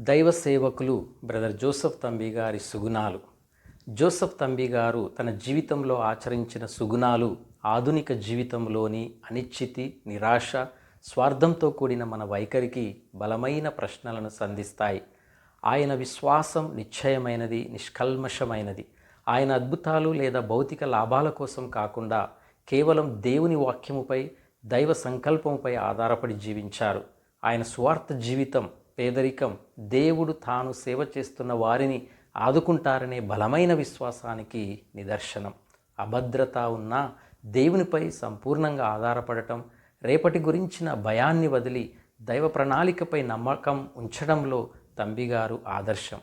దైవ సేవకులు brother Joseph తంబి గారి సుగుణాలు. జోసఫ్ తంబి గారు తన జీవితంలో ఆచరించిన సుగుణాలు ఆధునిక జీవితంలోని అనిశ్చితి నిరాశ స్వార్థంతో కూడిన మన వైఖరికి బలమైన ప్రశ్నలను సంధిస్తాయి. ఆయన విశ్వాసం నిశ్చయమైనది నిష్కల్మషమైనది. ఆయన అద్భుతాలు లేదా భౌతిక లాభాల కోసం కాకుండా కేవలం దేవుని వాక్యముపై దైవ సంకల్పముపై ఆధారపడి జీవించారు. ఆయన స్వార్థ జీవితం పేదరికం. దేవుడు తాను సేవ చేస్తున్న వారిని ఆదుకుంటారనే బలమైన విశ్వాసానికి నిదర్శనం. అభద్రత ఉన్న దేవునిపై సంపూర్ణంగా ఆధారపడటం రేపటి గురించిన భయాన్ని వదిలి దైవ ప్రణాళికపై నమ్మకం ఉంచడంలో తంబిగారు ఆదర్శం.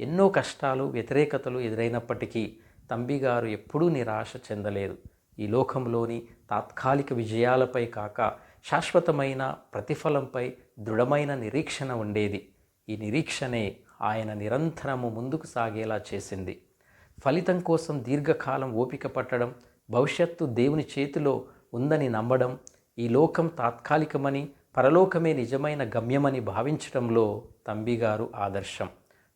ఎన్నో కష్టాలు వ్యతిరేకతలు ఎదురైనప్పటికీ తంబిగారు ఎప్పుడూ నిరాశ చెందలేదు. ఈ లోకంలోని తాత్కాలిక విజయాలపై కాక శాశ్వతమైన ప్రతిఫలంపై దృఢమైన నిరీక్షణ ఉండేది. ఈ నిరీక్షణే ఆయన నిరంతరము ముందుకు సాగేలా చేసింది. ఫలితం కోసం దీర్ఘకాలం ఓపిక పట్టడం భవిష్యత్తు దేవుని చేతిలో ఉందని నమ్మడం ఈ లోకం తాత్కాలికమని పరలోకమే నిజమైన గమ్యమని భావించడంలో తంబిగారు ఆదర్శం.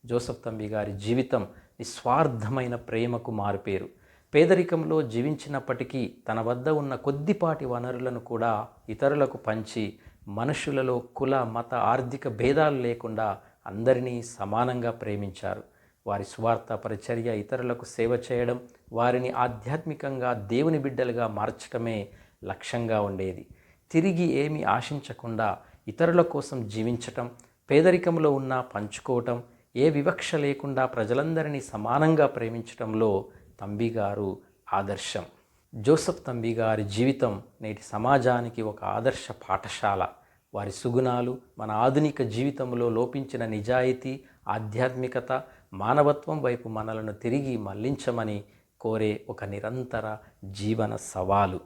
జోసఫ్ తంబి గారి జీవితం నిస్వార్థమైన ప్రేమకు మారుపేరు. పేదరికంలో జీవించినప్పటికీ తన వద్ద ఉన్న కొద్దిపాటి వనరులను కూడా ఇతరులకు పంచి మనుషులలో కుల మత ఆర్థిక భేదాలు లేకుండా అందరినీ సమానంగా ప్రేమించారు. వారి స్వార్థ పరిచర్య ఇతరులకు సేవ చేయడం వారిని ఆధ్యాత్మికంగా దేవుని బిడ్డలుగా మార్చడమే లక్ష్యంగా ఉండేది. తిరిగి ఏమి ఆశించకుండా ఇతరుల కోసం జీవించటం పేదరికంలో ఉన్న పంచుకోవటం ఏ వివక్ష లేకుండా ప్రజలందరినీ సమానంగా ప్రేమించటంలో తంబిగారు ఆదర్శం. జోసఫ్ తంబి గారి జీవితం నేటి సమాజానికి ఒక ఆదర్శ పాఠశాల. వారి సుగుణాలు మన ఆధునిక జీవితంలో లోపించిన నిజాయితీ ఆధ్యాత్మికత మానవత్వం వైపు మనలను తిరిగి మళ్ళించమని కోరే ఒక నిరంతర జీవన సవాలు.